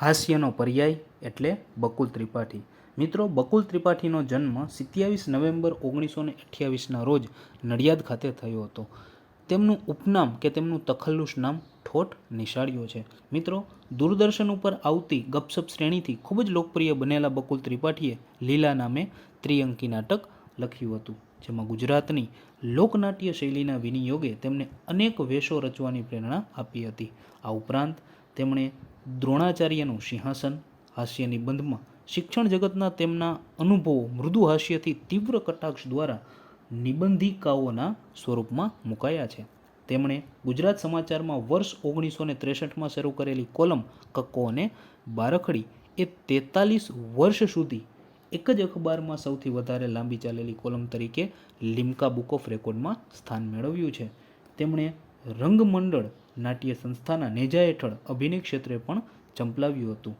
હાસ્યનો પર્યાય એટલે બકુલ ત્રિપાઠી. મિત્રો, બકુલ ત્રિપાઠીનો જન્મ સિત્યાવીસ નવેમ્બર ઓગણીસો ને અઠ્યાવીસના રોજ નડિયાદ ખાતે થયો હતો. તેમનું ઉપનામ કે તેમનું તખલ્લુસ નામ ઠોઠ નિશાળીઓ છે. મિત્રો, દૂરદર્શન ઉપર આવતી ગપસપ શ્રેણીથી ખૂબ જ લોકપ્રિય બનેલા બકુલ ત્રિપાઠીએ લીલા નામે ત્રિઅંકી નાટક લખ્યું હતું, જેમાં ગુજરાતની લોકનાટ્ય શૈલીના વિનિયોગે તેમને અનેક વેશો રચવાની પ્રેરણા આપી હતી. આ ઉપરાંત તેમણે દ્રોણાચાર્યનું સિંહાસન હાસ્ય નિબંધમાં શિક્ષણ જગતના તેમના અનુભવો મૃદુ હાસ્યથી તીવ્ર કટાક્ષ દ્વારા નિબંધિકાઓના સ્વરૂપમાં મુકાયા છે. તેમણે ગુજરાત સમાચારમાં વર્ષ ઓગણીસો ને ત્રેસઠમાં શરૂ કરેલી કોલમ કક્કો અને બારખડી એ તેતાલીસ વર્ષ સુધી એક જ અખબારમાં સૌથી વધારે લાંબી ચાલેલી કોલમ તરીકે લિમ્કા બુક ઓફ રેકોર્ડમાં સ્થાન મેળવ્યું છે. તેમણે રંગમંડળ નાટ્ય સંસ્થાના નેજા હેઠળ અભિનય ક્ષેત્રે પણ ચંપલાવ્યું હતું.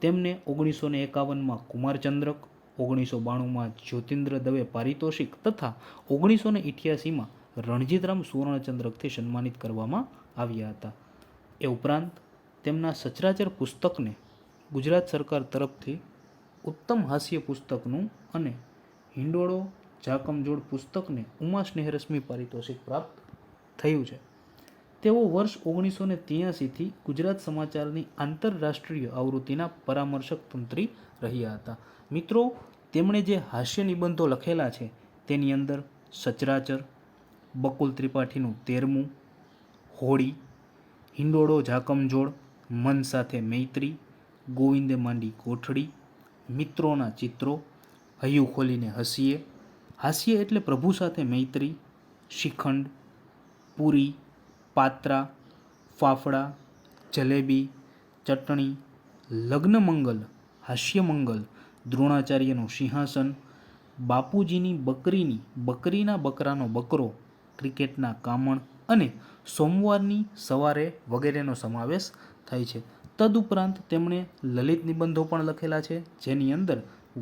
તેમને ઓગણીસો ને એકાવનમાં કુમારચંદ્રક, ઓગણીસો બાણુંમાં જ્યોતિન્દ્ર દવે પારિતોષિક તથા ઓગણીસો ને ઇઠ્યાસીમાં રણજીતરામ સુવર્ણચંદ્રકથી સન્માનિત કરવામાં આવ્યા હતા. એ ઉપરાંત તેમના સચરાચર પુસ્તકને ગુજરાત સરકાર તરફથી ઉત્તમ હાસ્ય પુસ્તકનું અને હિંડોળો જાકમજોડ પુસ્તકને ઉમા સ્નેહરશ્મિ પારિતોષિક પ્રાપ્ત થયું છે. તેઓ વર્ષ ઓગણીસો ને ત્યાસીથી ગુજરાત સમાચારની આંતરરાષ્ટ્રીય આવૃત્તિના પરામર્શક તંત્રી રહ્યા હતા. મિત્રો, તેમણે જે હાસ્ય નિબંધો લખેલા છે, તેની અંદર સચરાચર, બકુલ ત્રિપાઠીનું તેરમું, હોળી, હિંડોળો ઝાકમજોળ મન સાથે મૈત્રી, ગોવિંદે માંડી કોઠડી મિત્રોના ચિત્રો, હૈયું ખોલીને હસીએ. હાસ્ય એટલે પ્રભુ સાથે મૈત્રી, શિખંડ, પૂરી પાત્રા, ફાફડા, જલેબી, ચટણી, લગ્નમંગલ, હાસ્યમંગલ, દ્રોણાચાર્યનું સિંહાસન, બાપુજીની બકરીની, બકરીના બકરાનો બકરો, ક્રિકેટના કામણ અને સોમવારની સવારે વગેરેનો સમાવેશ થાય છે. તદુપરાંત તેમણે લલિત નિબંધો પણ લખેલા છે, જેની અંદર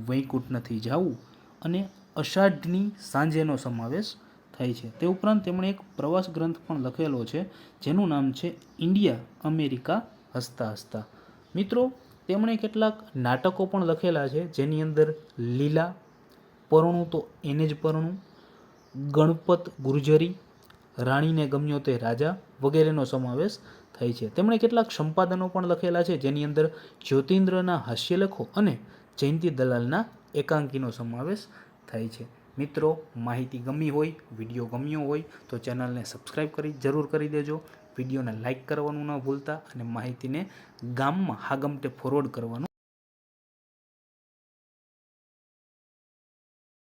વૈકુંઠ નથી જાવું અને અષાઢની સાંજેનો સમાવેશ થાય છે. તે ઉપરાંત તેમણે એક પ્રવાસ ગ્રંથ પણ લખેલો છે, જેનું નામ છે ઇન્ડિયા અમેરિકા હસતા હસતા. મિત્રો, તેમણે કેટલાક નાટકો પણ લખેલા છે, જેની અંદર લીલા, પરણું તો એને જ પરણું, ગણપત ગુર્જરી, રાણીને ગમ્યો તે રાજા વગેરેનો સમાવેશ થાય છે. તેમણે કેટલાક સંપાદનો પણ લખેલા છે, જેની અંદર જ્યોતિન્દ્રના હાસ્યલેખો અને જયંતિ દલાલના એકાંકીનો સમાવેશ થાય છે. મિત્રો, માહિતી ગમી હોય, વીડિયો ગમ્યો હોય, તો ચેનલને સબસ્ક્રાઈબ કરી, જરૂર કરી દેજો. વિડીયોને લાઇક કરવાનું ન ભૂલતા અને માહિતીને ગામમાં હાગમટે ફોરવર્ડ કરવાનું